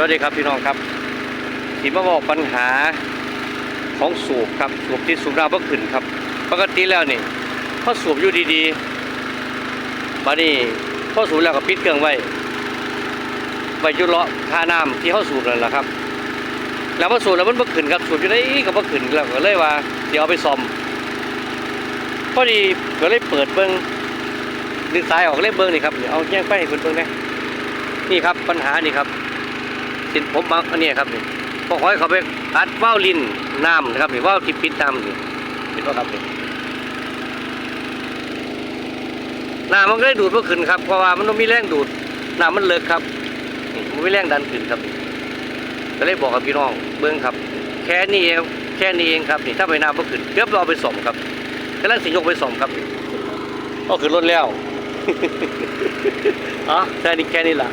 สวัสดีครับพี่น้องครับที่มาบอกปัญหาของสูบครับสูบที่สูบน้ำเพิ่ขึ้นครับ ปกติแล้วนี่พอสูบอยู่ดีๆบัดนี้พอสูบแล้วก็ปิดเครื่องไว้ไว้ยุเลาะท่าน้ำที่เขาสูบนั่นแหละครับ แล้วพอสูบแล้วมันเพิ่ขึ้นครับสูบอยู่ได้ก็เพิ่ขึ้นแล้วก็เลยว่า เดี๋ยวเอาไปซ่อมพอดีก็เลยเปิดเบิ้งดึงสายออกเลยเบิ้งนี่ครับเดี๋ยวเอาแย่งไปให้เพิ่นเบิ้งนะนี่ครับปัญหานี่ครับ สินผมบางอันเนี้ยครับนี่พอคอยเขาไปอัดว่าวลินน้ำนะครับนี่ว่าวที่ปิดน้ำนี่เห็นป่ะครับนี่น้ำมันก็ได้ดูดเพื่อขึ้นครับเพราะว่ามันต้องมีแรงดูดน้ำมันเลิกครับนี่มันมีแรงดันขึ้นครับก็เลยบอกกับพี่น้องเบิ้งครับ แค่นี้เองแค่นี้เองครับนี่ถ้าไปน้ำเพื่อขึ้นเกือบเราไปส่งครับกำลังสิยกไปส่งครับก็ขึ้นรถแล้วอ๋อแค่นี้แค่นี้ล่ะ